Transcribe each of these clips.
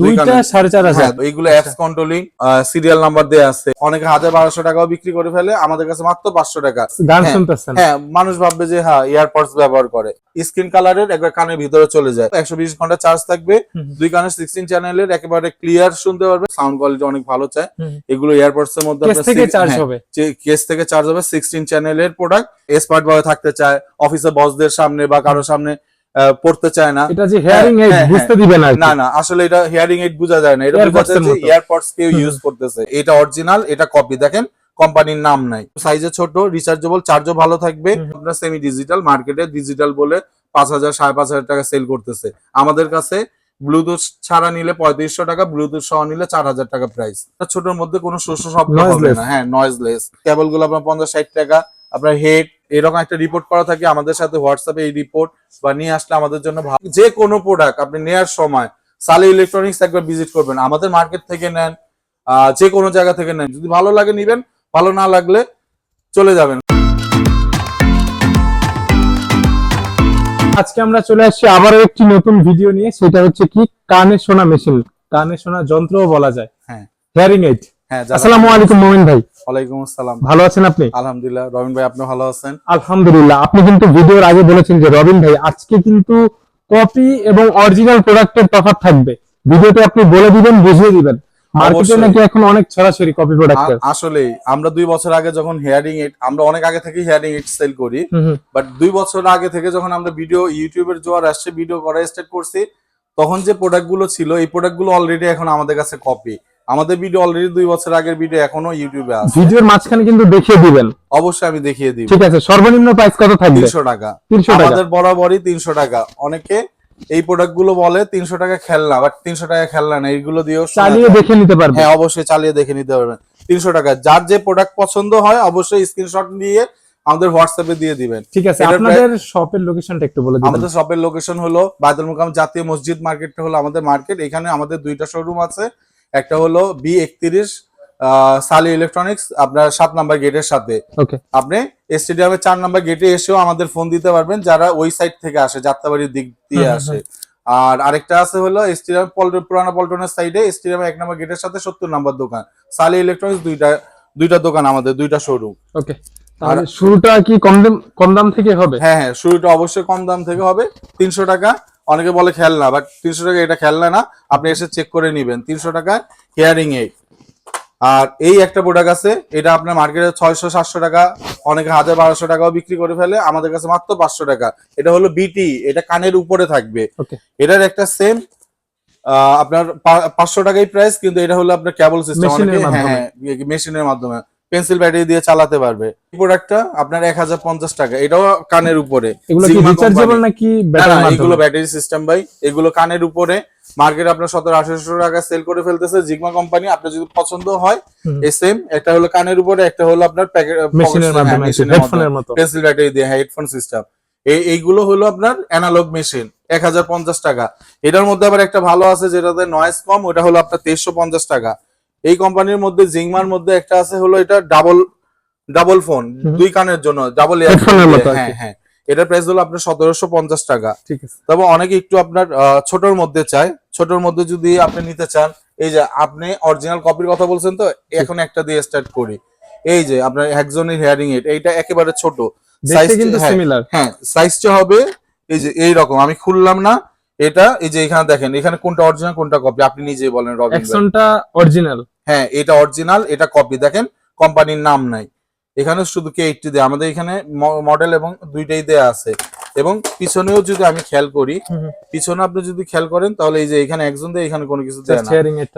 দুইটা সাড়ে চার হাজার। হ্যাঁ এইগুলো অ্যাপস কন্ট্রোলিং সিরিয়াল নাম্বার দেওয়া আছে। অনেকে হাজার বারোশো টাকাও বিক্রি করে ফেলে আমাদের কাছে মাত্র পাঁচশো টাকা। গান হ্যাঁ, শুনতেছেন। হ্যাঁ মানুষ ভাববে যে হ্যাঁ এয়ারপডস ব্যবহার করে। স্ক্রিন কালারের একবার কানের ভিতরে চলে যায়। একশো বিশ ঘণ্টা চার্জ থাকবে। দুই কানের সিক্সটিন চ্যানেলের একেবারে ক্লিয়ার শুনতে পারবে। সাউন্ড কোয়ালিটি অনেক ভালো চায়। এগুলো এয়ারপডস এর মধ্যে কেস থেকে চার্জ হ্যাঁ, হবে। কেস থেকে চার্জ হবে সিক্সটিন চ্যানেলের প্রোডাক্ট স্মার্ট ভাবে থাকতে চায়। অফিসে বসদের সামনে বা কারোর সামনে পড়তে চায় না। এটা যে হেয়ারিং এইড হ্যাঁ, বুঝতে দিবে না না না আসলে এটা হিয়ারিং এইড বোঝা যায় না। এটা বোঝা যায় যে। এয়ারপডস কেউ ইউজ করতেছে। এটা অরিজিনাল এটা কপি দেখেন কোম্পানির নাম নাই। সাইজে ছোট রিচার্জেবল চার্জও ভালো থাকবে। আপনার সেমি ডিজিটাল মার্কেটে ডিজিটাল বলে পাঁচ হাজার সাড়ে পাঁচ হাজার টাকা সেল করতেছে। আমাদের কাছে ব্লুটুথ ছাড়া নিলে পঁয়ত্রিশশো টাকা ব্লুটুথ সহ নিলে চার হাজার টাকা প্রাইস ছোটর মধ্যে কোনো শস্য শব্দ হবে না। হ্যাঁ নয়েজলেস কেবলগুলো আপনার পঞ্চাশ ষাট টাকা। আপনার হেড এরকম একটা রিপোর্ট করা থাকে আমাদের সাথে হোয়াটসঅ্যাপে এই রিপোর্ট বা নিয়ে আসলে আমাদের জন্য ভালো। যে কোনো প্রোডাক্ট আপনি নেওয়ার সময় সালে ইলেকট্রনিক্স একবার ভিজিট করবেন আমাদের মার্কেট থেকে নেন যে কোনো জায়গা থেকে নেন। যদি ভালো লাগে নিবেন ভালো না লাগলে চলে যাবেন। আজকে আমরা চলে আসছি আবারও একটি নতুন ভিডিও নিয়ে সেটা হচ্ছে কি? কানে শোনা মেশিন কানে শোনা যন্ত্রও বলা যায়। হ্যাঁ। হিয়ারিং এইড হ্যাঁ আসসালামু আলাইকুম মোমিন ভাই। ওয়ালাইকুম আসসালাম। ভালো আছেন আপনি? আলহামদুলিল্লাহ রবিন ভাই আপনি ভালো আছেন? আলহামদুলিল্লাহ আপনি কিন্তু ভিডিওর আগে বলেছেন যে রবিন ভাই আজকে কিন্তু কপি এবং অরিজিনাল প্রোডাক্টের তফাৎ থাকবে। ভিডিওতে আপনি বলে দিবেন বুঝিয়ে দিবেন। মার্কেটে নাকি এখন অনেক ছড়াছড়ি কপি প্রোডাক্টের আসলে আমরা দুই বছর আগে যখন হেয়ারিং আমরা অনেক আগে থেকে হেয়ারিং সেল করি বাট দুই বছর আগে থেকে যখন আমরা ভিডিও ইউটিউবের জোয়ার আসছে ভিডিও করা স্টার্ট করছি তখন যে প্রোডাক্টগুলো ছিল এই প্রোডাক্টগুলো অলরেডি এখন আমাদের কাছে কপি আমাদের ভিডিও অলরেডি দুই বছর আগের ভিডিও এখনও ইউটিউবে আছে। ভিডিওর মাঝখানে কিন্তু দেখিয়ে দিবেন। অবশ্যই আমি দেখিয়ে দিব। ঠিক আছে সর্বনিম্ন প্রাইস কত থাকবে? তিনশো টাকা। তিনশো টাকা। আমাদের বরাবরই তিনশো টাকা। অনেকে এই প্রোডাক্টগুলো বলে তিনশো টাকা খেলনা বাট তিনশো টাকা খেলনা না এইগুলো দিয়েও চালিয়ে দেখে নিতে পারবে। হ্যাঁ অবশ্যই চালিয়ে দেখে নিতে পারবেন। তিনশো টাকা। যার যে প্রোডাক্ট পছন্দ হয় অবশ্যই স্ক্রিনশট নিয়ে আমাদের হোয়াটসঅ্যাপে দিয়ে দিবেন। ঠিক আছে আপনাদের শপের লোকেশনটা একটু বলে দিবেন। আমাদের শপের লোকেশন হলো বায়তুল মুকাম জাতীয় মসজিদ মার্কেটটা হলো আমাদের মার্কেট এখানে আমাদের দুইটা শোরুম আছে। একটা হলো বি একত্রিশ সালি ইলেকট্রনিক্স আপনার সাত নাম্বার গেটের সাথে। আপনি স্টেডিয়ামের চার নাম্বার গেটে এসেও আমাদের ফোন দিতে পারবেন যারা ওই সাইড থেকে আসে যাত্রাবাড়ির দিক দিয়ে আসে। আর আরেকটা আছে হলো স্টেডিয়াম পুরানা পল্টনের সাইডে স্টেডিয়ামের এক নম্বর গেটের সাথে সত্তর নাম্বার দোকান। সালি ইলেকট্রনিক্স দুইটা দুইটা দোকান আমাদের দুইটা শোরুম ওকে তাহলে শুরুটা কি কম দাম কম দাম থেকে হবে? হ্যাঁ হ্যাঁ শুরুটা অবশ্যই কম দাম থেকে হবে। তিনশো টাকা অনেকে বলে খেলনা বাট তিনশো টাকা এটা খেলনা না আপনি এসে চেক করে নিবেন। তিনশো টাকা হিয়ারিং এইড আর এই একটা প্রোডাক্ট আছে এটা আপনার মার্কেটে ছয়শো সাতশো টাকা অনেকে হাজার বারোশো টাকাও বিক্রি করে ফেলে আমাদের কাছে মাত্র পাঁচশো টাকা। এটা হলো বিটি এটা কানের উপরে থাকবে। এটার একটা সেম আপনার পাঁচশো টাকাই প্রাইস কিন্তু এটা হলো আপনার কেবল সিস্টেম মেশিনের হ্যাঁ মাধ্যমে। হ্যাঁ পেন্সিল ব্যাটারি দিয়ে চালাতে পারবে। এই প্রোডাক্টটা আপনার এক হাজার পঞ্চাশ টাকা। এটাও কানের উপরে। এগুলো কি রিচার্জেবল নাকি এগুলো ব্যাটারি সিস্টেম ভাই। এগুলো কানের উপরে। মার্কেট আপনার সতেরো আঠারোশো টাকা সেল করে ফেলতেছে জিগমা কোম্পানি আপনার যদি পছন্দ হয়। সেম একটা হলো কানের উপরে একটা হলো আপনার পেন্সিল ব্যাটারি দিয়ে হেডফোন সিস্টেম এই এইগুলো হলো আপনার অ্যানালগ মেশিন এক হাজার পঞ্চাশ টাকা। এটার মধ্যে আবার একটা ভালো আছে যেটাতে নয়েজ কম ওটা হলো আপনার তেইশশো পঞ্চাশ টাকা। এই কোম্পানির মধ্যে জিংমার মধ্যে একটা আছে হলো এটা ডাবল ডাবল ফোন দুই কানের জন্য ডাবল হ্যাঁ। হ্যাঁ। এটার প্রাইস হলো আপনার সতেরোশো পঞ্চাশ টাকা। ঠিক আছে। তবে অনেকে একটু আপনার ছোটর মধ্যে চায়। ছোটর মধ্যে যদি আপনি নিতে চান এই যে আপনি অরিজিনাল কপির কথা বলছেন তো এখন একটা দিয়ে স্টার্ট করি। এই যে আপনার একজনের হেয়ারিং এড এইটা একেবারে ছোট। Size- কিন্তু হ্যাঁ, সিমিলার হ্যাঁ সাইজটা হবে এই যে এই রকম আমি খুললাম না এটা এই যে এখানে দেখেন এখানে কোনটা অরিজিনাল কোনটা কপি আপনি নিজেই বলেন রবিন। অরিজিনাল হ্যাঁ এটা অরিজিনাল এটা কপি দেখেন কোম্পানির নাম নাই। এখানে শুধু কে এইটটি দেয়। আমাদের এখানে মডেল এবং দুইটাই দেয়া আছে। এবং পিছনেও যদি আমি খেয়াল করি পিছনে আপনি যদি খেয়াল করেন তাহলে এই যে এখানে একজন দেয় এখানে কোনো কিছু দেয় না।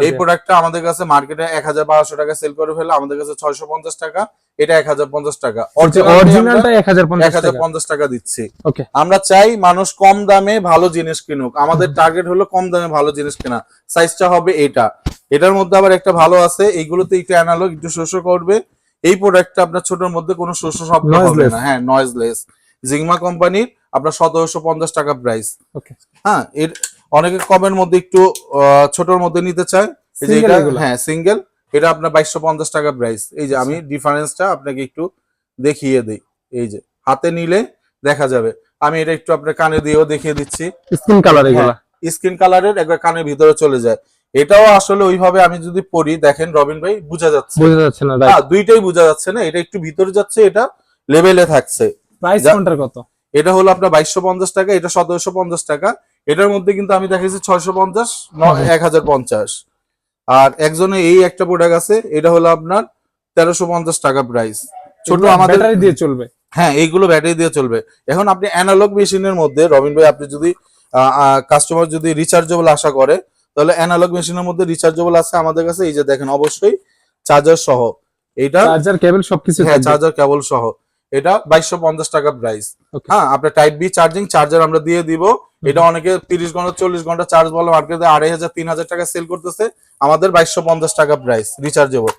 এই প্রোডাক্টটা আমাদের কাছে মার্কেটে এক হাজার বারোশো টাকা সেল করে ফেলে আমাদের কাছে ছয়শো পঞ্চাশ টাকা। এটা এক হাজার পঞ্চাশ টাকা। অরিজিনালটা 1050 এক হাজার পঞ্চাশ টাকা। দিচ্ছি। ওকে আমরা চাই মানুষ কম দামে ভালো জিনিস কিনুক। আমাদের টার্গেট হলো কম দামে ভালো জিনিস কেনা। সাইজটা হবে এটা এটার মধ্যে আবার একটা ভালো আছে এইগুলোতে একটু অ্যানালগ একটু শোষ করবে। এই প্রোডাক্টটা আপনার ছোটর মধ্যে কোনো শোষ শব্দ হবে না। হ্যাঁ নয়েজলেস জিগমা কোম্পানির আপনার সতেরোশো পঞ্চাশ টাকা প্রাইস হ্যাঁ এর অনেকে কমের মধ্যে একটু ছোটর মধ্যে নিতে চায়। এই যে এটা হ্যাঁ সিঙ্গেল এটা আপনার বাইশশো পঞ্চাশ টাকা প্রাইস এই যে আমি ডিফারেন্সটা আপনাকে একটু দেখিয়ে দিই। এই যে হাতে নিলে দেখা যাবে। আমি এটা একটু আপনার কানে দিয়েও দেখিয়ে দিচ্ছি। স্কিন কালার এগুলা? স্কিন কালারের একবার কানের ভিতরে চলে যায়। এটাও আসলে ওইভাবে আমি যদি পড়ি দেখেন রবিন ভাই বোঝা যাচ্ছে। বোঝা যাচ্ছে না হ্যাঁ দুইটাই বোঝা যাচ্ছে না এটা একটু ভিতরে যাচ্ছে এটা লেভেলে থাকছে। প্রাইস কোনটার কত? এটা হলো আপনার বাইশশো পঞ্চাশ টাকা এটা সতেরোশো পঞ্চাশ টাকা। এটার মধ্যে কিন্তু আমি দেখেছি ছয়শো পঞ্চাশ এক হাজার পঞ্চাশ। আর একজনে এই একটা প্রোডাক্ট আছে এটা হলো আপনার তেরোশো পঞ্চাশ টাকা প্রাইস ছোট আমাদের ব্যাটারি দিয়ে চলবে। হ্যাঁ এইগুলো ব্যাটারি দিয়ে চলবে। এখন আপনি অ্যানালগ মেশিনের মধ্যে রবিন ভাই আপনি যদি কাস্টমার যদি রিচার্জেবল আশা করে তাহলে অ্যানালগ মেশিনের মধ্যে রিচার্জেবল আছে আমাদের কাছে এই যে দেখেন অবশ্যই চার্জার সহ। এটা চার্জার কেবল সবকিছু হ্যাঁ চার্জার কেবল সহ। এটা বাইশশো পঞ্চাশ টাকা প্রাইস হ্যাঁ আপনার টাইপ বি চার্জিং চার্জার আমরা দিয়ে দিব। এটা অনেকে তিরিশ ঘণ্টা চল্লিশ ঘণ্টা চার্জ বলে মার্কেটে আড়াই হাজার তিন হাজার টাকা সেল করতেছে। আমাদের বাইশশো পঞ্চাশ টাকা প্রাইস রিচার্জেবল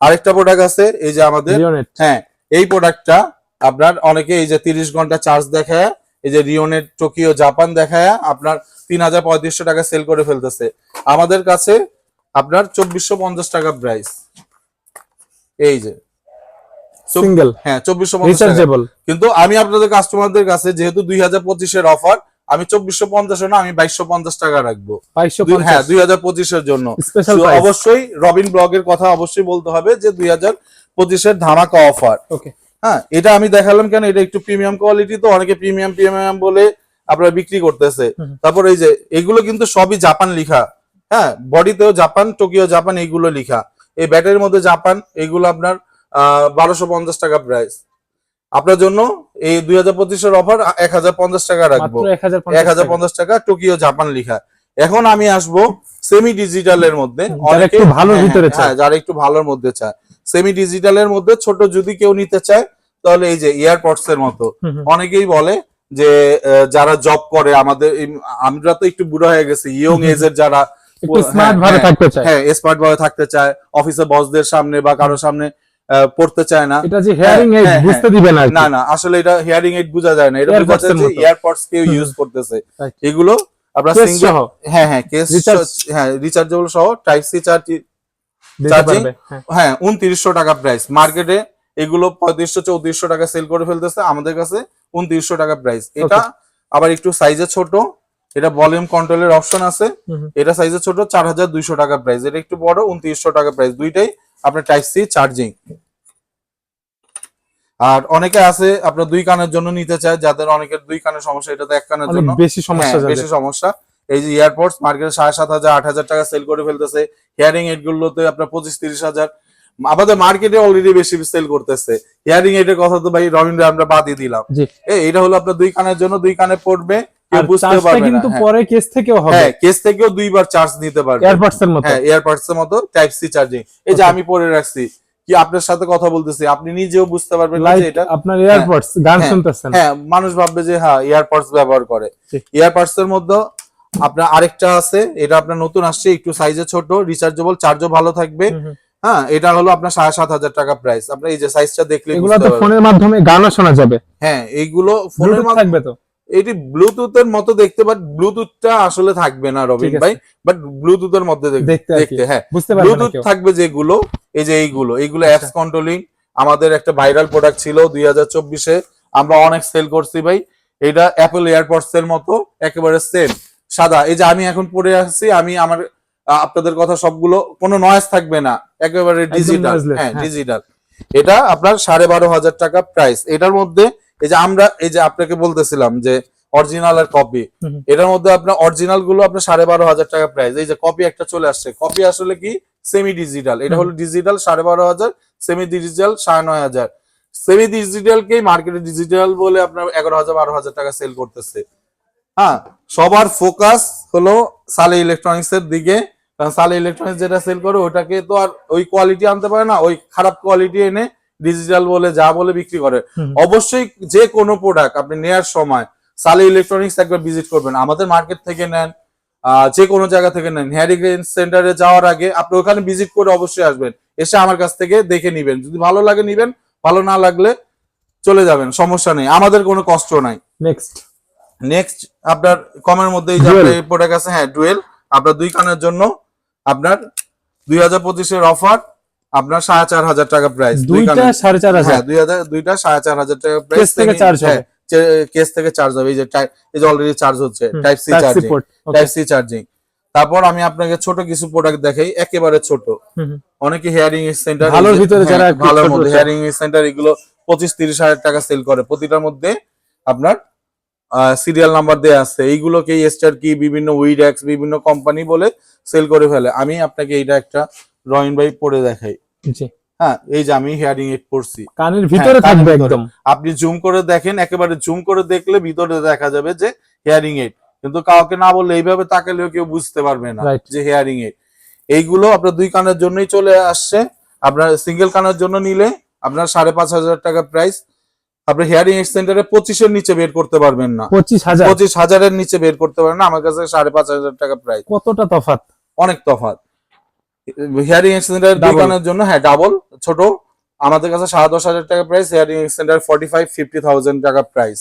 আরেকটা প্রোডাক্ট আছে এই যে আমাদের হ্যাঁ এই প্রোডাক্টটা আপনার অনেকে এই যে তিরিশ ঘণ্টা চার্জ দেখায় এই যে রিওনেট টোকিও জাপান দেখায় আপনার তিন হাজার পঁয়ত্রিশশো টাকা সেল করে ফেলতেছে। আমাদের কাছে আপনার চব্বিশশো পঞ্চাশ টাকা প্রাইস এই যে। সিঙ্গেল হ্যাঁ চব্বিশশো পঞ্চাশ রিচার্জেবল কিন্তু আমি আপনাদের কাস্টমারদের কাছে যেহেতু দুই হাজার পঁচিশের অফার আমি চব্বিশশো পঞ্চাশ না আমি বাইশশো পঞ্চাশ টাকা রাখব। হ্যাঁ দুই হাজার পঁচিশের জন্য। অবশ্যই রবিন ব্লগের কথা অবশ্যই বলতে হবে যে দুই হাজার পঁচিশের ধামাকা অফার ওকে হ্যাঁ এটা আমি দেখালাম কেন? এটা একটু প্রিমিয়াম কোয়ালিটি তো অনেকে প্রিমিয়াম প্রিমিয়াম বলে আপনারা বিক্রি করতেছে। তারপর এই যে এগুলো কিন্তু সবই জাপান লিখা। হ্যাঁ বডিতেও জাপান টোকিও জাপান এইগুলো লিখা। এই ব্যাটারির মধ্যে জাপান এইগুলো আপনার বারোশো পঞ্চাশ টাকা প্রাইস আপনার জন্য এই দুই হাজার পঁচিশের অফার এক হাজার পঞ্চাশ টাকা রাখব। এক হাজার পঞ্চাশ টাকা। টোকিও জাপান লিখা। এখন আমি আসব সেমি ডিজিটালের মধ্যে। একটু ভালোর হ্যাঁ, ভিতরে হ্যাঁ, যারা একটু ভালোর মধ্যে চায়। সেমি ডিজিটালের মধ্যে ছোট যদি কেউ নিতে চায় তাহলে এই যে এয়ারপডস এর মতো। অনেকেই বলে যে যারা জব করে আমাদের আমরা তো একটু বুড়ো হয়ে গেছি ইয়ং এজ এর যারা একটু হ্যাঁ, স্মার্ট ভাবে থাকতে চায়। হ্যাঁ স্মার্ট ভাবে থাকতে চায় অফিসে বসদের সামনে বা কারোর সামনে পড়তে চায় না। এটা যে হেয়ারিং হ্যাঁ, এইড হ্যাঁ, বুঝতে দিবে না না না আসলে এটা হিয়ারিং এইড বোঝা যায় না। এটা বোঝা যায় যে মতো। এয়ারপডস কেউ ইউজ করতেছে। এগুলো আপনার সিঙ্গেল হ্যাঁ হ্যাঁ কেস হ্যাঁ রিচার্জেবল সহ টাইপ সি চার্জ পারবে হ্যাঁ। হ্যাঁ উনত্রিশশো টাকা প্রাইস মার্কেটে এগুলো পঁয়ত্রিশশো চৌত্রিশশো টাকা সেল করে ফেলতেছে আমাদের কাছে উনত্রিশশো টাকা প্রাইস এটা আবার একটু সাইজে ছোট এটা ভলিউম কন্ট্রোলের অপশন আছে। এটা সাইজে ছোট চার হাজার দুইশো টাকা প্রাইস এটা একটু বড় উনত্রিশশো টাকা প্রাইস দুইটাই আপনার টাইপ সি চার্জিং আর অনেকে আছে আপনার দুই কানের জন্য নিতে চায় যাদের অনেকের দুই কানের সমস্যা এটা তো এক কানের জন্য। বেশি সমস্যা হ্যাঁ, বেশি সমস্যা। এই যে এয়ারপোর্টস মার্কেটে সাড়ে সাত হাজার আট হাজার টাকা সেল করে ফেলতেছে। হিয়ারিং এড গুলোতে আপনার পঁচিশ তিরিশ হাজার। আমাদের মার্কেটে অলরেডি বেশি সেল করতেছে। হিয়ারিং এইড এর কথা তো ভাই রবীন্দ্র আমরা বাদই দিলাম। এটা হলো আপনার দুই কানের জন্য দুই কানে পড়বে কিন্তু হ্যাঁ। পরে কেস থেকেও হবে। হ্যাঁ কেস থেকেও দুইবার চার্জ নিতে পারবে। এয়ারপডস এর মতো। হ্যাঁ এয়ারপডস এর মতো টাইপ সি চার্জিং এই যে আমি পরে রাখছি কি আপনার সাথে কথা বলতেছি? আপনি নিজেও বুঝতে পারবেন যে এটা আপনার এয়ারপডস গান হ্যাঁ, শুনতেছেন। হ্যাঁ মানুষ ভাববে যে হ্যাঁ এয়ারপডস ব্যবহার করে। এয়ারপডস এর মধ্যে আপনার আরেকটা আছে এটা আপনার নতুন আসছে একটু সাইজে ছোট রিচার্জেবল চার্জও ভালো থাকবে। হ্যাঁ এটা হলো আপনার সাড়ে সাত হাজার টাকা প্রাইস আপনার এই যে সাইজটা দেখলে ফোনের মাধ্যমে গানও শোনা যাবে। হ্যাঁ এইগুলো ফোনের থাকবে তো? এটি ব্লুটুথের মতো দেখতে বাট ব্লুটুথটা আসলে থাকবে না রবিন ভাই। বাট ব্লুটুথের মধ্যে দেখ- দেখতে দেখতে হ্যাঁ। ব্লুটুথ থাকবে যেগুলো এই যে এইগুলো। এইগুলো আচ্ছা। অ্যাপস কন্ট্রোলিং আমাদের একটা ভাইরাল প্রোডাক্ট ছিল দুই হাজার চব্বিশে। আমরা অনেক সেল করছি ভাই। এটা অ্যাপল এয়ারপডস এর মতো একেবারে সেম সাদা। এই যে আমি এখন পরে আসছি আমি আমার আপনাদের কথা সবগুলো কোনো নয়েজ থাকবে না। একেবারে ডিজিটাল হ্যাঁ হ্যাঁ। ডিজিটাল এটা আপনার সাড়ে বারো হাজার টাকা প্রাইস এটার মধ্যে এই যে আমরা এই যে আপনাকে বলতেছিলাম যে অরিজিনাল আর কপি। এটার মধ্যে আপনার অরিজিনালগুলো আপনার সাড়ে বারো হাজার টাকা প্রাইস এই যে কপি একটা চলে আসছে। কপি আসলে কি? সেমি ডিজিটাল এটা হলো ডিজিটাল সাড়ে বারো হাজার সেমি ডিজিটাল সাড়ে নয় হাজার। সেমি ডিজিটাল কে মার্কেটে ডিজিটাল বলে আপনার এগারো হাজার বারো হাজার টাকা সেল করতেছে। হ্যাঁ সবার ফোকাস হলো সালে ইলেকট্রনিক্স এর দিকে। কারণ সালে ইলেকট্রনিক্স যেটা সেল করে ওটাকে তো আর ওই কোয়ালিটি আনতে পারে না ওই খারাপ কোয়ালিটি এনে ডিজিটাল বলে যা বলে বিক্রি করে। অবশ্যই যে কোনো প্রোডাক্ট আপনি নেয়ার সময় সালে ইলেকট্রনিক্স একবার ভিজিট করবেন। আমাদের মার্কেট থেকে নেন যে কোনো জায়গা থেকে নেন। হেয়ারিং সেন্টারে যাওয়ার আগে আপনি ওখানে ভিজিট করে অবশ্যই আসবেন। এসে আমার কাছ থেকে দেখে নিবেন। যদি ভালো লাগে নিবেন ভালো না লাগলে চলে যাবেন সমস্যা নেই। আমাদের কোনো কষ্ট নাই। নেক্সট নেক্সট আপনার কমের মধ্যে এই যে. আপনার প্রোডাক্ট আছে হ্যাঁ ডুয়েল আপনার দুই কানের জন্য আপনার দুই হাজার পঁচিশের অফার আপনার সাড়ে চার হাজার টাকা প্রাইস দুইটা সাড়ে চার হাজার। হ্যাঁ দুই হাজার দুইটা সাড়ে চার হাজার টাকা প্রাইস থেকে চার্জ হবে। কেস থেকে চার্জ হবে। এই যে এই যে অলরেডি চার্জ হচ্ছে type C charging type C charging তারপর আমি আপনাকে ছোট কিছু প্রোডাক্ট দেখাই একেবারে ছোট। অনেকে হেয়ারিং সেন্টার ভালোর ভিতরে যারা একটু ভালোর মধ্যে। হেয়ারিং সেন্টার এগুলো পঁচিশ তিরিশ হাজার টাকা সেল করে। প্রতিটার মধ্যে আপনার সিরিয়াল নাম্বার দেয়া আছে। এইগুলোকে স্টার কি বিভিন্ন উইড্যাক্স বিভিন্ন কোম্পানি বলে সেল করে ফেলে। আমি আপনাকে এইটা একটা রয়িন ভাই পরে দেখাই। জি। হ্যাঁ এই যে আমি হেয়ারিং এড পড়ছি। কানের ভিতরে হ্যাঁ, থাকবে একদম। আপনি জুম করে দেখেন একেবারে জুম করে দেখলে ভিতরে দেখা যাবে যে হেয়ারিং এইড কিন্তু কাউকে না বললে এইভাবে তাকালেও কেউ বুঝতে পারবে না যে হেয়ারিং এইড এইগুলো আপনার দুই কানের জন্যই চলে আসছে। আপনার সিঙ্গেল কানের জন্য নিলে আপনার সাড়ে পাঁচ হাজার টাকা প্রাইস আপনি হেয়ারিং এইড সেন্টারে পঁচিশের নিচে বের করতে পারবেন না। পঁচিশ হাজার? পঁচিশ হাজারের নিচে বের করতে পারবেন না আমার কাছে সাড়ে পাঁচ হাজার টাকা প্রাইস কতটা তফাৎ? অনেক তফাত হেয়ারিং এক্সটেন্ডার. দোকানের জন্য হ্যাঁ ডাবল ছোট। আমাদের কাছে সাড়ে দশ হাজার টাকা price hearing extender forty five fifty thousand টাকা প্রাইস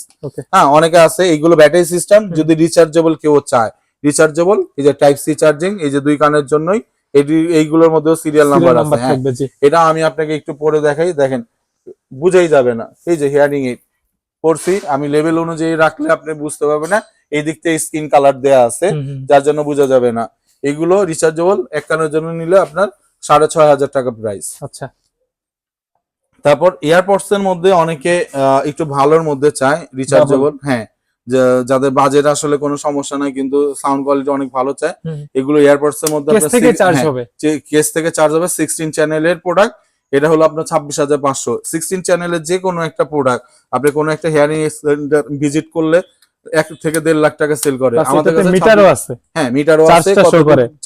হ্যাঁ অনেকে আছে এইগুলো ব্যাটারি সিস্টেম যদি রিচার্জেবল কেউ চায়। রিচার্জেবল এই যে টাইপ সি চার্জিং এই যে দুই কানের জন্যই এটি- এইগুলোর মধ্যেও সিরিয়াল নাম্বার আছে হ্যাঁ। এটা আমি আপনাকে একটু পরে দেখাই দেখেন। বুঝেই যাবে না। এই যে হিয়ারিং এইড করছি আমি লেভেল অনুযায়ী রাখলে আপনি বুঝতে পারবেন না এই দিক থেকে স্কিন কালার দেয়া আছে। যার জন্য বোঝা যাবে না। এগুলো রিচার্জেবল এক কানের জন্য নিলে আপনার সাড়ে ছয় হাজার টাকা প্রাইস আচ্ছা। তারপর এয়ারপডস এর মধ্যে অনেকে একটু ভালোর মধ্যে চায় রিচার্জেবল হ্যাঁ। যাদের বাজেট আসলে কোনো সমস্যা নাই কিন্তু সাউন্ড কোয়ালিটি অনেক ভালো চায় এগুলো এয়ারপডস এর মধ্যে কেস থেকে চার্জ হ্যাঁ, হবে? কেস থেকে চার্জ হবে সিক্সটিন চ্যানেলের প্রোডাক্ট এটা হলো আপনার ছাব্বিশ হাজার পাঁচশো। সিক্সটিন চ্যানেলের যে কোনো একটা প্রোডাক্ট আপনি কোনো একটা হেয়ারিং সেন্টার ভিজিট করলে এক থেকে দেড় লাখ টাকা সেল করে। আমাদের কাছে মিটারও আছে। হ্যাঁ মিটারও আছে।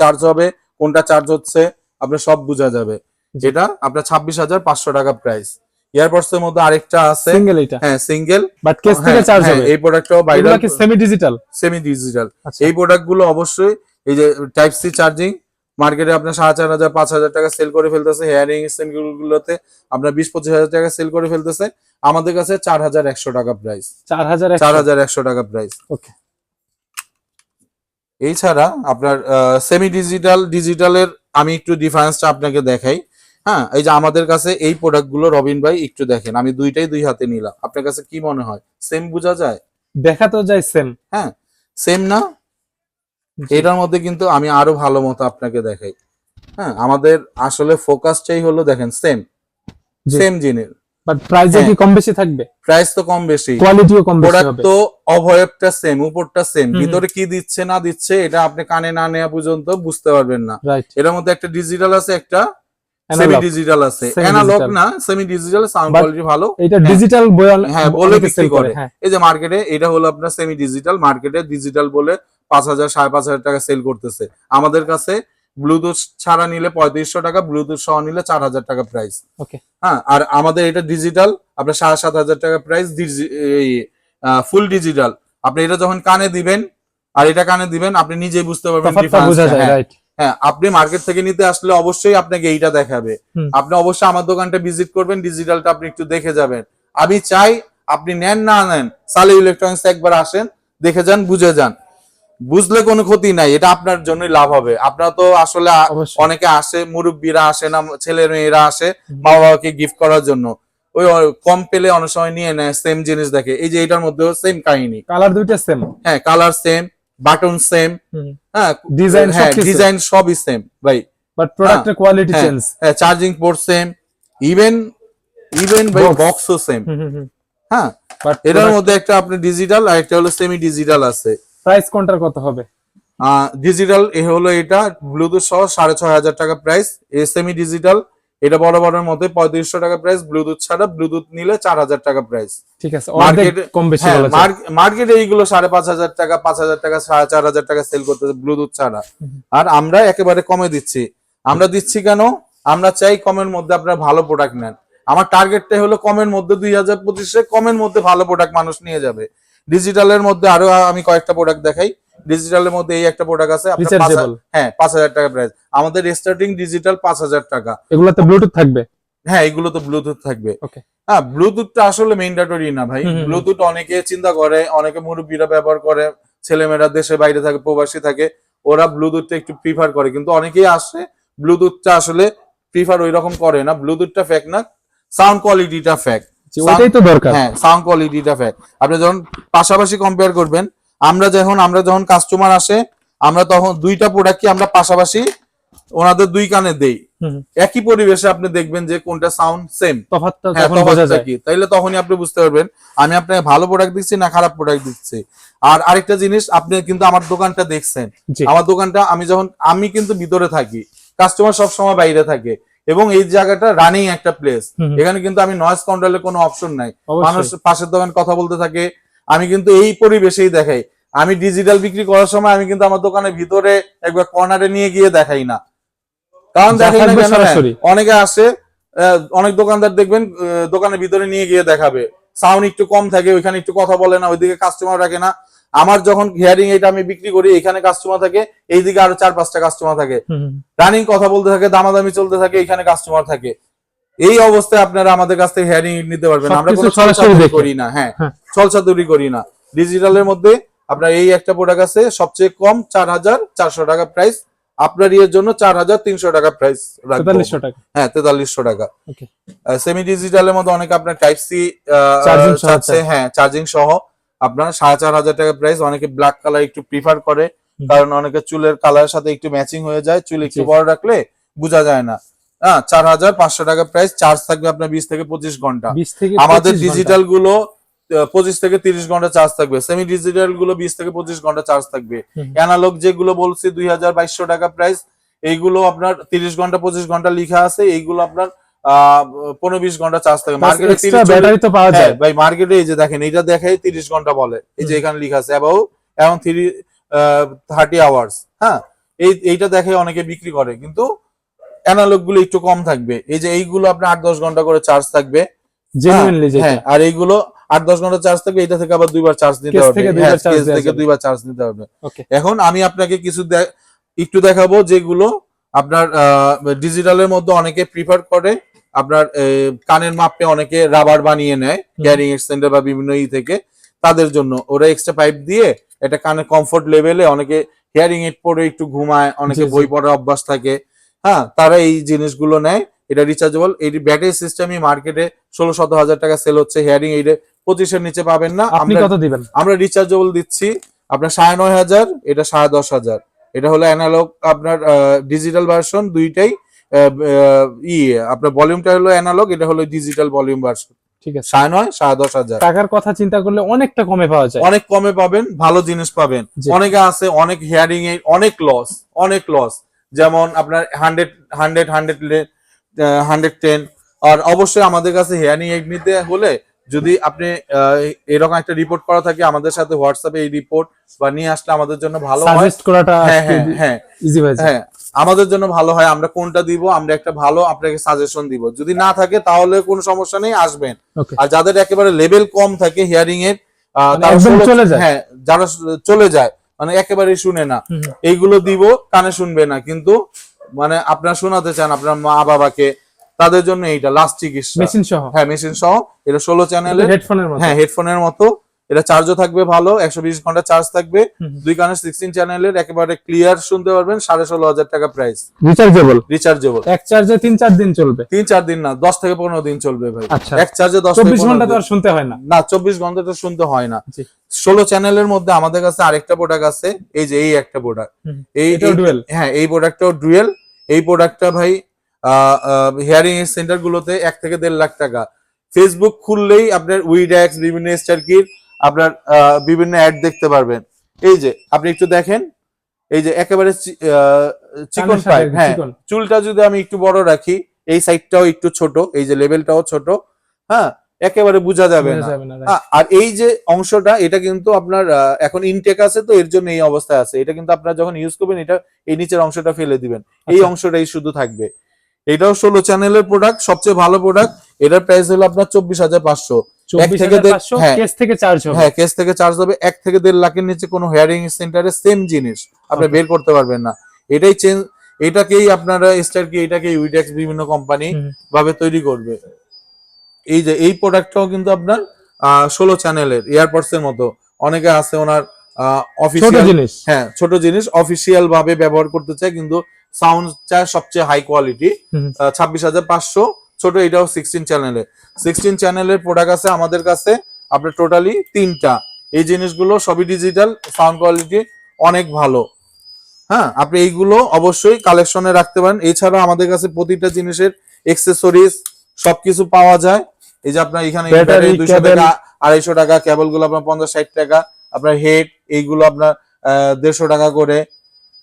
চার্জ হবে কোনটা চার্জ হচ্ছে আপনার সব বোঝা যাবে। যেটা আপনার ছাব্বিশ হাজার পাঁচশো টাকা প্রাইস এয়ারপডস এর মধ্যে আরেকটা আছে। সিঙ্গেল এটা? হ্যাঁ সিঙ্গেল বাট কেস থেকে চার্জ হবে? এই প্রোডাক্টটাও বাইরে সেমি ডিজিটাল সেমি ডিজিটাল এই প্রোডাক্টগুলো অবশ্যই এই যে টাইপ সি চার্জিং মার্কেটে আপনার সাড়ে চার হাজার পাঁচ হাজার টাকা সেল করে ফেলতেছে। হেয়ারিং গুলোতে আপনার বিশ পঁচিশ হাজার টাকা সেল করে ফেলতেছে। আমাদের কাছে চার হাজার একশো টাকা প্রাইস চার হাজার চার হাজার একশো টাকা প্রাইস ওকে এছাড়া আপনার সেমি ডিজিটাল ডিজিটালের আমি একটু ডিফারেন্সটা আপনাকে দেখাই। হ্যাঁ এই যে আমাদের কাছে এই প্রোডাক্টগুলো রবিন ভাই একটু দেখেন। আমি দুইটাই দুই হাতে নিলাম। আপনার কাছে কি মনে হয়? সেম বোঝা যায়? দেখা তো যায় সেম হ্যাঁ সেম না? এটার মধ্যে কিন্তু আমি আরও ভালো মতো আপনাকে দেখাই। হ্যাঁ আমাদের আসলে ফোকাসটাই হলো দেখেন সেম সেম জিনিস। বাট প্রাইসে হ্যাঁ। কি কম বেশি থাকবে? প্রাইস তো কম বেশি। কোয়ালিটিও কম বেশি হবে। তো অভয়বটা সেম উপরটা সেম ভিতরে কি দিচ্ছে না দিচ্ছে এটা আপনি কানে না নেওয়া পর্যন্ত বুঝতে পারবেন না। এটার মধ্যে একটা ডিজিটাল আছে একটা সেমি ডিজিটাল আছে। অ্যানালগ না সেমি ডিজিটাল সাউন্ড কোয়ালিটি ভালো। এটা হ্যাঁ। ডিজিটাল বলে হ্যাঁ, বলে বিক্রি করে। হ্যাঁ। এই যে মার্কেটে এটা হলো আপনার সেমি ডিজিটাল মার্কেটে ডিজিটাল বলে পাঁচ হাজার সাড়ে পাঁচ হাজার টাকা সেল করতেছে। আমাদের কাছে ব্লুটুথ ছাড়া নিলে পঁয়ত্রিশশো টাকা ব্লুটুথ সহ নিলে চার হাজার টাকা প্রাইস ওকে হ্যাঁ আর আমাদের এটা ডিজিটাল আপনার সাড়ে সাত হাজার টাকা প্রাইস ফুল ডিজিটাল আপনি এটা যখন কানে দিবেন আর এটা কানে দিবেন আপনি নিজেই বুঝতে পারবেন হ্যাঁ। হ্যাঁ আপনি মার্কেট থেকে নিতে আসলে অবশ্যই আপনাকে এইটা দেখাবে। আপনি অবশ্যই আমার দোকানটা ভিজিট করবেন ডিজিটালটা আপনি একটু দেখে যাবেন। আমি চাই আপনি নেন না নেন সালে ইলেকট্রনিক্স একবার আসেন দেখে যান বুঝে যান। বুঝলে কোনো ক্ষতি নাই এটা আপনার জন্যই লাভ হবে। আপনারা তো আসলে অনেকে আসে মুরব্বীরা আসে না ছেলে মেয়েরা আসে। মা বাবাকে গিফট করার জন্য। ওই কম পেলে অনেক সময় নিয়ে নেয় সেম জিনিস দেখে। এই যে এটার মধ্যেও সেম কাহিনী। কালার দুইটা সেম হ্যাঁ কালার সেম বাটন সেম হ্যাঁ ডিজাইন হ্যাঁ ডিজাইন সবই সেম ভাই। বাট প্রোডাক্টের কোয়ালিটি চেঞ্জ হ্যাঁ charging port same even even ভাই. বক্সও সেম হ্যাঁ এটার মধ্যে একটা আপনি ডিজিটাল আর একটা হলো সেমি ডিজিটাল আছে। প্রাইস কোনটার কত হবে? ডিজিটাল এ হলো এটা ব্লুটুথ সহ সাড়ে ছয় হাজার টাকা প্রাইস এ সেমি ডিজিটাল এটা বড় বড়ের মধ্যে পঁয়ত্রিশশো টাকা প্রাইস ব্লুটুথ ছাড়া ব্লুটুথ নিলে চার হাজার টাকা প্রাইস ঠিক আছে বেশি হ্যাঁ মার্কেটে এইগুলো সাড়ে পাঁচ হাজার টাকা পাঁচ হাজার টাকা সাড়ে চার হাজার টাকা সেল করতেছে ব্লুটুথ ছাড়া। আর আমরা একেবারে কমে দিচ্ছি। আমরা দিচ্ছি কেন? আমরা চাই কমের মধ্যে আপনারা ভালো প্রোডাক্ট নেন। আমার টার্গেটটা হলো কমের মধ্যে দুই হাজার পঁচিশে কমের মধ্যে ভালো প্রোডাক্ট মানুষ নিয়ে যাবে। ডিজিটালের মধ্যে আরও আমি কয়েকটা প্রোডাক্ট দেখাই। ডিজিটালের মধ্যে এই একটা প্রোডাক্ট আছে হ্যাঁ পাঁচ হাজার টাকা প্রাইস আমাদের স্টার্টিং ডিজিটাল পাঁচ হাজার টাকা। এগুলোতে ব্লুটুথ থাকবে? হ্যাঁ এগুলো তো ব্লুটুথ থাকবে. হ্যাঁ ব্লুটুথটা আসলে মেইনডাটরি না ভাই। ব্লুটুথ অনেকে চিন্তা করে অনেকে মুরব্বীরা ব্যবহার করে ছেলেমেয়েরা দেশে বাইরে থাকে প্রবাসী থাকে ওরা ব্লুটুথটা একটু প্রিফার করে। কিন্তু অনেকেই আসে ব্লুটুথটা আসলে প্রিফার ওই রকম করে না। ব্লুটুথটা ফেক না সাউন্ড কোয়ালিটিটা ফেক যে ওইটাই তো দরকার। হ্যাঁ সাউন্ড কোয়ালিটিটা ফেক আপনি যখন পাশাপাশি কম্পেয়ার করবেন আমরা যখন আমরা যখন কাস্টমার আসে আমরা তখন দুইটা প্রোডাক্টকে আমরা পাশাপাশি ওনাদের দুই কানে দেই। একই পরিবেশে আপনি দেখবেন যে কোনটা সাউন্ড সেম যায়। কি? তাইলে তখনই আপনি বুঝতে পারবেন আমি আপনাকে ভালো প্রোডাক্ট দিচ্ছি না খারাপ প্রোডাক্ট দিচ্ছি। আর আরেকটা জিনিস আপনি কিন্তু আমার দোকানটা দেখছেন। আমার দোকানটা আমি যখন আমি কিন্তু ভিতরে থাকি। কাস্টমার সব সময় বাইরে থাকে। এবং এই জায়গাটা রানিং একটা প্লেস এখানে কিন্তু আমি নয়েজ কন্ট্রোলের কোনো অপশন নাই। মানুষ পাশের দোকান কথা বলতে থাকে। আমি কিন্তু এই পরিবেশেই দেখাই। আমি ডিজিটাল বিক্রি করার সময় আমি কিন্তু আমার দোকানের ভিতরে একবার কর্নারে নিয়ে গিয়ে দেখাই না। কারণ দেখাই না। জানেন? অনেকে আসে অনেক দোকানদার দেখবেন দোকানের ভিতরে নিয়ে গিয়ে দেখাবে। সাউন্ড একটু কম থাকে ওইখানে একটু কথা বলে না ওইদিকে কাস্টমার রাখে না। আমার যখন হিয়ারিং এটা আমি বিক্রি করি এখানে কাস্টমার থাকে এইদিকে আরও চার পাঁচটা কাস্টমার থাকে। রানিং কথা বলতে থাকে দামাদামি চলতে থাকে এখানে কাস্টমার থাকে। এই অবস্থায় আপনারা আমাদের কাছ থেকে হিয়ারিং নিতে পারবেন। আমরা কোনো সরাসরি করি না হ্যাঁ। হ্যাঁ। ছলচাতুরি করি না। ডিজিটালের মধ্যে আপনার এই একটা প্রোডাক্ট আছে সবচেয়ে কম চার হাজার চারশো টাকা প্রাইস আপনার ইয়ের জন্য চার হাজার তিনশো টাকা প্রাইস তেতাল্লিশশো টাকা। হ্যাঁ তেতাল্লিশশো টাকা। সেমি ডিজিটালের মধ্যে অনেক আপনার টাইপ সি আছে। হ্যাঁ চার্জিং সহ। আপনার সাড়ে চার হাজার টাকা প্রাইস অনেকে ব্ল্যাক কালার একটু প্রিফার করে কারণ অনেকে চুলের কালারের সাথে একটু ম্যাচিং হয়ে যায় চুল একটু বড় রাখলে বোঝা যায় না। হ্যাঁ চার হাজার পাঁচশো টাকা প্রাইস চার্জ থাকবে আপনার বিশ থেকে পঁচিশ ঘণ্টা। আমাদের ডিজিটালগুলো পঁচিশ থেকে তিরিশ ঘণ্টা চার্জ থাকবে। সেমি ডিজিটালগুলো বিশ থেকে পঁচিশ ঘণ্টা চার্জ থাকবে। অ্যানালগ যেগুলো বলছি দুই হাজার বাইশশো টাকা প্রাইস এইগুলো আপনার তিরিশ ঘণ্টা পঁচিশ ঘণ্টা লিখা আছে এইগুলো আপনার পনেরো বিশ ঘণ্টা চার্জ Plus মার্কেটে ব্যাটারি তো পাওয়া যায়। ভাই মার্কেটে এই যে দেখেন এটা দেখাই তিরিশ ঘণ্টা বলে। এই যে এখানে লিখা আছে অ্যাবাউ এখন থ্রি থার্টি আওয়ার্স হ্যাঁ? এই এইটা দেখে অনেকে বিক্রি করে কিন্তু অ্যানালগগুলো একটু কম থাকবে। এই যে এইগুলো আপনার আট দশ ঘণ্টা করে চার্জ থাকবে। জেনুইনলি হ্যাঁ, হ্যাঁ আর এইগুলো আট দশ ঘণ্টা চার্জ থাকবে এটা থেকে আবার দুইবার চার্জ নিতে হবে। থেকে দুইবার হ্যাঁ, থেকে চার্জ নিতে হবে। এখন আমি আপনাকে কিছু একটু দেখাবো যেগুলো আপনার ডিজিটালের মধ্যে অনেকে প্রিফার করে। আপনার কানের মাপে অনেকে রাবার বানিয়ে নেয় হুম। ক্যারিং এক্সটেন্ডার বা বিভিন্ন ই থেকে তাদের জন্য। ওরা এক্সট্রা পাইপ দিয়ে এটা কানে কমফোর্ট লেভেলে অনেকে হিয়ারিং এড পরে একটু ঘুমায় অনেকে। বই পড়ার অভ্যাস থাকে। হ্যাঁ তারা এই জিনিসগুলো নেয় এটা রিচার্জেবল এই ব্যাটারি সিস্টেমই মার্কেটে ষোলো সতেরো হাজার টাকা সেল হচ্ছে হেয়ারিং এইডে পঁচিশের নিচে পাবেন না। আপনি আমরা কত দিবেন? আমরা রিচার্জেবল দিচ্ছি আপনার সাড়ে নয় হাজার এটা সাড়ে দশ হাজার। এটা হলো অ্যানালগ আপনার ডিজিটাল ভার্সন দুইটাই। ই আপনার ভলিউমটা হলো অ্যানালগ এটা হলো ডিজিটাল ভলিউম ভার্সন ঠিক আছে। সাড়ে নয় সাড়ে দশ হাজার। টাকার কথা চিন্তা করলে অনেকটা কমে পাওয়া যায়। অনেক কমে পাবেন ভালো জিনিস পাবেন। অনেকে আছে অনেক হেয়ারিং এ অনেক লস অনেক লস যেমন আপনার hundred hundred hundred hundred ten আর অবশ্যই আমাদের কাছে হেয়ারিং এইড নিতে হলে যদি আপনি এরকম একটা রিপোর্ট করা থাকে আমাদের সাথে হোয়াটসঅ্যাপে এই রিপোর্ট বা নিয়ে আসলে আমাদের জন্য ভালো হয়। করাটা হ্যাঁ হ্যাঁ হ্যাঁ। ইজি হয়ে যায়। হ্যাঁ। আমাদের জন্য ভালো হয় আমরা কোনটা দিব আমরা একটা ভালো আপনাকে সাজেশন দিব। যদি না থাকে তাহলে কোনো সমস্যা নেই আসবেন। আর যাদের একেবারে লেভেল কম থাকে হিয়ারিং এর মানে। হ্যাঁ যারা চলে যায় মানে একেবারে শুনে না। এইগুলো দিব কানে শুনবে না। কিন্তু মানে আপনার শোনাতে চান আপনার মা বাবাকে তাদের জন্য এইটা লাস্ট চিকিৎসা। মেশিন সহ। হ্যাঁ মেশিন সহ। এটা ষোলো চ্যানেলের হেডফোনের মতো। হ্যাঁ হেডফোনের মতো। এটা চার্জও থাকবে ভালো একশো বিশ ঘণ্টা চার্জ থাকবে। দুই কানে সিক্সটিন চ্যানেলের একেবারে ক্লিয়ার শুনতে পারবেন সাড়ে ষোলো হাজার টাকা প্রাইস রিচার্জেবল রিচার্জেবল এক চার্জে তিন চার দিন চলবে। তিন চার দিন না দশ থেকে পনেরো দিন চলবে ভাই। আচ্ছা। এক চার্জে দশ চব্বিশ ঘণ্টা তো আর শুনতে হয় না। না চব্বিশ ঘণ্টা তো শুনতে হয় না। ষোলো চ্যানেলের মধ্যে আমাদের কাছে আরেকটা প্রোডাক্ট আছে এই যে এই একটা প্রোডাক্ট। এই ডুয়েল হ্যাঁ এই প্রোডাক্টটাও ডুয়েল এই প্রোডাক্টটা ভাই হিয়ারিং সেন্টার গুলোতে এক থেকে দেড় লাখ টাকা। ফেসবুক খুললেই আপনার উইড্যাক্স বিভিন্ন স্টারকির আপনার বিভিন্ন অ্যাড দেখতে পারবেন। এই যে আপনি একটু দেখেন। এই যে একেবারে চিকন পাইপ হ্যাঁ। চুলটা যদি আমি একটু বড় রাখি এই সাইডটাও একটু ছোট এই যে লেভেলটাও ছোট হ্যাঁ একেবারে বোঝা যাবে না। আর এই যে অংশটা এটা কিন্তু আপনার এখন ইনটেক আছে তো এর জন্য এই অবস্থায় আছে। এটা কিন্তু আপনারা যখন ইউজ করবেন এটা এই নিচের অংশটা ফেলে দিবেন। এই আচ্ছা। অংশটাই শুধু থাকবে। এটাও ষোলো চ্যানেলের প্রোডাক্ট সবচেয়ে ভালো প্রোডাক্ট এটার প্রাইস হলো আপনার চব্বিশ হাজার পাঁচশো। থেকে হ্যাঁ। কেস থেকে চার্জ হবে। হ্যাঁ কেস থেকে চার্জ হবে। এক থেকে দেড় লাখের নিচে কোনো হেয়ারিং সেন্টারে সেম জিনিস আপনি বের করতে পারবেন না। এটাই চেঞ্জ এটাকেই আপনারা স্টার কি এটাকে উইডেক্স বিভিন্ন কোম্পানি ভাবে তৈরি করবে। এই যে এই প্রোডাক্টটাও কিন্তু আপনার ষোলো চ্যানেলের এয়ারপডস এর মতো। অনেকে আছে ওনার অফিসিয়াল জিনিস। হ্যাঁ ছোট জিনিস। অফিসিয়াল ভাবে ব্যবহার করতে চায় কিন্তু সাউন্ড চায় সবচেয়ে হাই কোয়ালিটি ছাব্বিশ হাজার পাঁচশো ছোট এটাও সিক্সটিন চ্যানেলের সিক্সটিন চ্যানেলের প্রোডাক্ট আছে আমাদের কাছে আপনার টোটালি তিনটা। এই জিনিসগুলো সবই ডিজিটাল সাউন্ড কোয়ালিটি অনেক ভালো। হ্যাঁ আপনি এইগুলো অবশ্যই কালেকশনে রাখতে পারেন। এছাড়া আমাদের কাছে প্রতিটা জিনিসের এক্সেসরিজ সবকিছু পাওয়া যায়। এই যে আপনার এখানে দুইশো টাকা আড়াইশো টাকা কেবলগুলো আপনার পঞ্চাশ ষাট টাকা। আপনার হেড এইগুলো আপনার দেড়শো টাকা করে।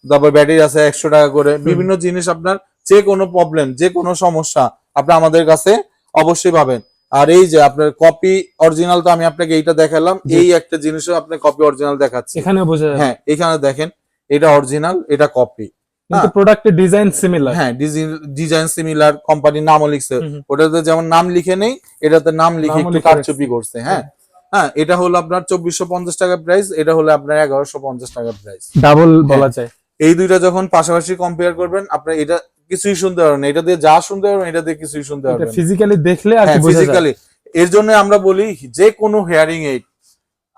তারপর ব্যাটারি আছে একশো টাকা করে। বিভিন্ন জিনিস আপনার যে কোনো প্রবলেম যে কোনো সমস্যা আপনি আমাদের কাছে অবশ্যই পাবেন। আর এই যে আপনার কপি অরিজিনাল তো আমি আপনাকে এইটা দেখালাম এই একটা জিনিসও আপনার কপি অরিজিনাল দেখাচ্ছি। এখানে বোঝা যায় হ্যাঁ এখানে দেখেন এটা অরিজিনাল এটা কপি কিন্তু প্রোডাক্টের ডিজাইন সিমিলার হ্যাঁ ডিজাইন সিমিলার কোম্পানির নামও লিখছে। ওটাতে যেমন নাম লিখে নেই এটাতে নাম লিখে একটু কারচুপি করছে হ্যাঁ। হ্যাঁ। এটা হলো আপনার চব্বিশশো পঞ্চাশ টাকা প্রাইস এটা হলো আপনার এগারোশো পঞ্চাশ টাকা প্রাইস ডাবল হ্যাঁ। বলা যায়। এই দুইটা যখন পাশাপাশি কম্পেয়ার করবেন আপনার এটা কিছুই শুনতে পারবেন না। এটা দিয়ে যা শুনতে পারবেন এটা দিয়ে কিছুই শুনতে পারবেন না। ফিজিক্যালি দেখলে আর ফিজিক্যালি এর জন্য আমরা বলি যে কোনো হেয়ারিং এইড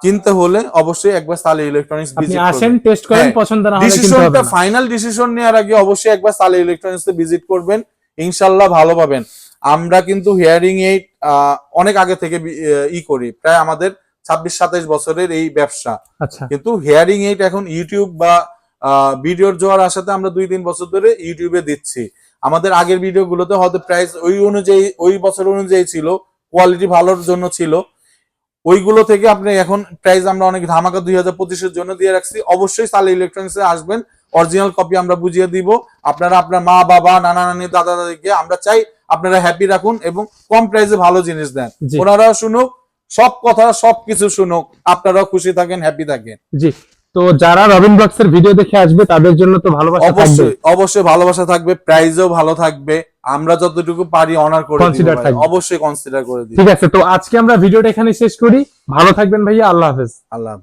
কিনতে হলে অবশ্যই একবার সালে ইলেকট্রনিক্স আপনি ভিজিট আসেন টেস্ট করেন হ্যাঁ, পছন্দ না হলে কিনতে হবে ফাইনাল ডিসিশন নেওয়ার আগে অবশ্যই একবার সালে ইলেকট্রনিক্স ভিজিট করবেন। ইনশাল্লাহ ভালো পাবেন। আমরা কিন্তু হিয়ারিং এইড অনেক আগে থেকে ই করি। প্রায় আমাদের ছাব্বিশ সাতাইশ বছরের এই ব্যবসা। আচ্ছা। কিন্তু হেয়ারিং এইড এখন ইউটিউব বা ভিডিওর জোয়ার আসাতে আমরা দুই তিন বছর ধরে ইউটিউবে দিচ্ছি। আমাদের আগের ভিডিও গুলোতে হয়তো প্রাইস ওই অনুযায়ী ওই বছর অনুযায়ী ছিল কোয়ালিটি ভালোর জন্য ছিল। ওইগুলো থেকে আপনি এখন প্রাইস আমরা অনেক ধামাকা দুই হাজার পঁচিশের জন্য দিয়ে রাখছি। অবশ্যই সালে ইলেকট্রনিক্স আসবেন অরিজিনাল কপি আমরা বুঝিয়ে দিব। আপনারা আপনার মা বাবা নানা নানি দাদা দাদিকে আমরা চাই আপনারা হ্যাপি রাখুন এবং কম প্রাইসে ভালো জিনিস দেন। জি। ওনারাও শুনুক সব কথা সব কিছু শুনুক আপনারাও খুশি থাকেন হ্যাপি থাকেন। জি। তো যারা রবিন ব্লগস এর ভিডিও দেখে আসবে তাদের জন্য তো ভালোবাসা থাকবে। অবশ্যই অবশ্যই ভালোবাসা থাকবে প্রাইজও ভালো থাকবে। আমরা যতটুকু পারি অনার করে কনসিডার থাকবে। অবশ্যই কনসিডার করে দিই ঠিক আছে তো আজকে আমরা ভিডিওটা এখানে শেষ করি। ভালো থাকবেন ভাইয়া আল্লাহ হাফেজ। আল্লাহ।